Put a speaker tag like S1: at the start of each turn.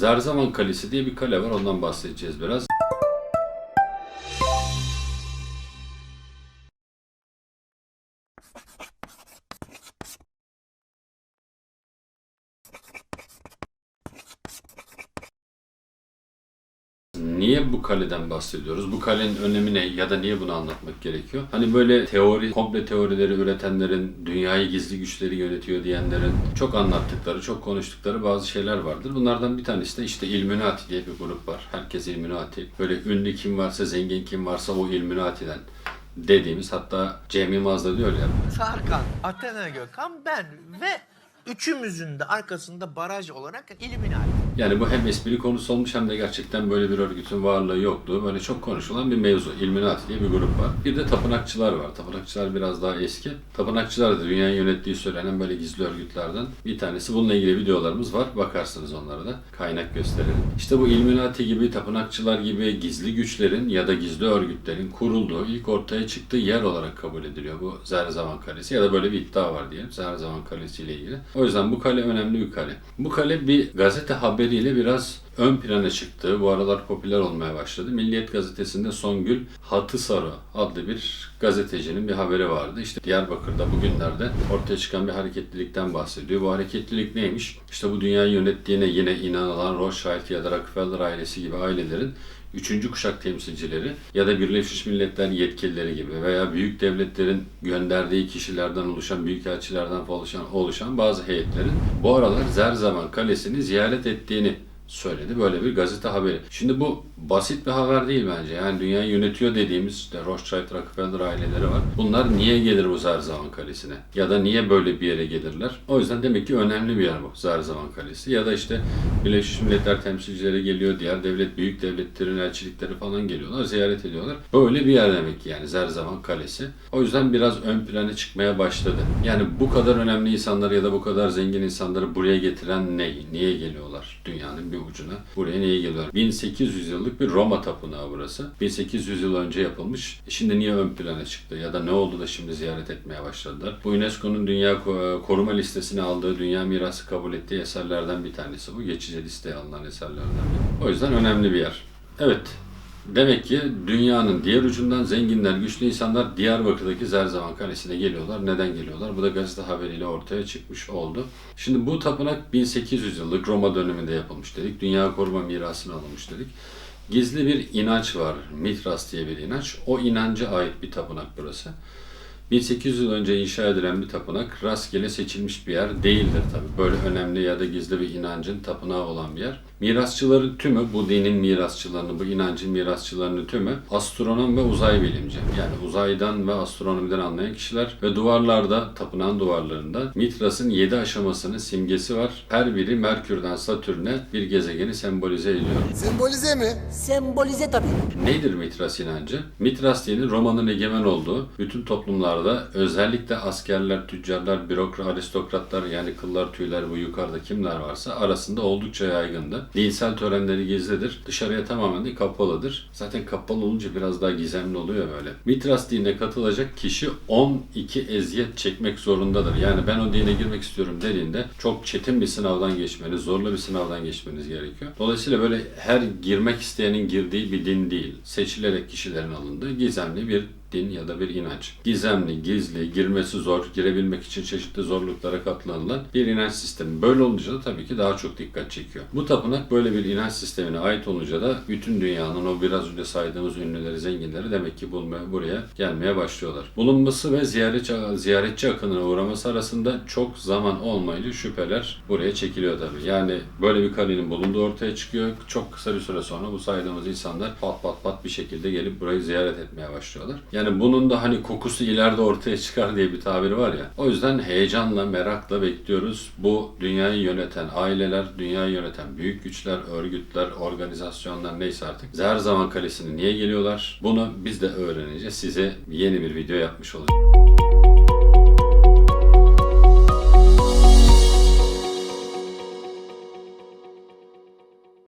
S1: Zerzaman Kalesi diye bir kale var. Ondan bahsedeceğiz biraz. Niye bu kaleden bahsediyoruz? Bu kalenin önemi ne ya da niye bunu anlatmak gerekiyor? Hani böyle teori, komple teorileri üretenlerin, dünyayı gizli güçleri yönetiyor diyenlerin çok anlattıkları, çok konuştukları bazı şeyler vardır. Bunlardan bir tanesi de işte Illuminati diye bir grup var. Herkes Illuminati. Böyle ünlü kim varsa, zengin kim varsa o Illuminati'den dediğimiz hatta Cem Yılmaz da diyor ya
S2: Tarkan, Athena Gökhan, ben ve üçümüzün de arkasında baraj olarak Illuminati.
S1: Yani bu hem espri konusu olmuş hem de gerçekten böyle bir örgütün varlığı yokluğu böyle çok konuşulan bir mevzu. Illuminati diye bir grup var. Bir de tapınakçılar var. Tapınakçılar biraz daha eski. Tapınakçılar da dünyayı yönettiği söylenen böyle gizli örgütlerden bir tanesi. Bununla ilgili videolarımız var. Bakarsınız onlara da. Kaynak gösterelim. İşte bu Illuminati gibi, tapınakçılar gibi gizli güçlerin ya da gizli örgütlerin kurulduğu, ilk ortaya çıktığı yer olarak kabul ediliyor bu Zerzavan Kalesi. Ya da böyle bir iddia var diyelim Zerzavan Kalesi ile ilgili. O yüzden bu kale önemli bir kale. Bu kale bir gazete haberiyle biraz ön plana çıktı. Bu aralar popüler olmaya başladı. Milliyet gazetesinde Songül Hatısarı adlı bir gazetecinin bir haberi vardı. İşte Diyarbakır'da bugünlerde ortaya çıkan bir hareketlilikten bahsediyor. Bu hareketlilik neymiş? İşte bu dünyayı yönettiğine yine inanılan Rothschild ya da Rockefeller ailesi gibi ailelerin üçüncü kuşak temsilcileri ya da Birleşmiş Milletler yetkilileri gibi veya büyük devletlerin gönderdiği kişilerden oluşan, büyükelçilerden oluşan, oluşan bazı heyetlerin bu aralar Zerzavan Kalesi'ni ziyaret ettiğini söyledi. Böyle bir gazete haberi. Şimdi bu basit bir haber değil bence. Yani dünyayı yönetiyor dediğimiz işte Rothschild, Rockefeller aileleri var. Bunlar niye gelir bu Zerzavan Kalesi'ne? Ya da niye böyle bir yere gelirler? O yüzden demek ki önemli bir yer bu Zerzavan Kalesi. Ya da işte Birleşmiş Milletler temsilcileri geliyor, diğer devlet, büyük devletlerin elçilikleri falan geliyorlar, ziyaret ediyorlar. Böyle bir yer demek ki yani Zerzavan Kalesi. O yüzden biraz ön plana çıkmaya başladı. Yani bu kadar önemli insanları ya da bu kadar zengin insanları buraya getiren ne? Niye geliyorlar dünyanın bir ucuna? Buraya niye geliyorlar? 1800 yıllık bir Roma tapınağı burası. 1800 yıl önce yapılmış. E Şimdi niye ön plana çıktı? Ya da ne oldu da şimdi ziyaret etmeye başladılar? Bu UNESCO'nun Dünya Ko- Koruma Listesi'ne aldığı Dünya Mirası kabul ettiği eserlerden bir tanesi bu. Geçici listeye alınan eserlerden biri. O yüzden önemli bir yer. Evet, Demek ki dünyanın diğer ucundan zenginler, güçlü insanlar Diyarbakır'daki Zerzavan Kalesi'ne geliyorlar. Neden geliyorlar? Bu da gazete haberiyle ortaya çıkmış oldu. Şimdi bu tapınak 1800 yıllık Roma döneminde yapılmış dedik. Dünya koruma mirasına alınmış dedik. Gizli bir inanç var. Mitras diye bir inanç. O inanca ait bir tapınak burası. 1800 yıl önce inşa edilen bir tapınak rastgele seçilmiş bir yer değildir tabi. Böyle önemli ya da gizli bir inancın tapınağı olan bir yer. Mirasçıların tümü, bu dinin mirasçılarını, bu inancın mirasçılarının tümü astronom ve uzay bilimci. Yani uzaydan ve astronomiden anlayan kişiler ve duvarlarda, tapınağın duvarlarında Mitras'ın 7 aşamasının simgesi var. Her biri Merkür'den Satürn'e bir gezegeni sembolize ediyor.
S3: Sembolize mi?
S4: Sembolize tabii.
S1: Nedir Mitras inancı? Mitras dini Roma'nın egemen olduğu bütün toplumlarda özellikle askerler, tüccarlar, bürokrat, aristokratlar yani kıllar tüyler bu yukarıda kimler varsa arasında oldukça yaygındı. Dinsel törenleri gizlidir. Dışarıya tamamen de kapalıdır. Zaten kapalı olunca biraz daha gizemli oluyor böyle. Mitras dinine katılacak kişi 12 eziyet çekmek zorundadır. Yani ben o dine girmek istiyorum dediğinde çok çetin bir sınavdan geçmeniz, zorlu bir sınavdan geçmeniz gerekiyor. Dolayısıyla böyle her girmek isteyenin girdiği bir din değil. Seçilerek kişilerin alındığı gizemli bir din ya da bir inanç. Gizemli, gizli, girmesi zor, girebilmek için çeşitli zorluklara katlanılan bir inanç sistemi. Böyle olunca da tabii ki daha çok dikkat çekiyor. Bu tapınak böyle bir inanç sistemine ait olunca da bütün dünyanın o biraz önce saydığımız ünlüleri, zenginleri demek ki bulmaya, buraya gelmeye başlıyorlar. Bulunması ve ziyaretçi, ziyaretçi akınına uğraması arasında çok zaman olmayınca şüpheler buraya çekiliyor tabii. Yani böyle bir kalenin bulunduğu ortaya çıkıyor. Çok kısa bir süre sonra bu saydığımız insanlar pat pat pat bir şekilde gelip burayı ziyaret etmeye başlıyorlar. Yani bunun da hani kokusu ileride ortaya çıkar diye bir tabiri var ya. O yüzden heyecanla, merakla bekliyoruz. Bu dünyayı yöneten aileler, dünyayı yöneten büyük güçler, örgütler, organizasyonlar neyse artık. Zerzavan Kalesi'ne niye geliyorlar? Bunu biz de öğrenince size yeni bir video yapmış olacağız.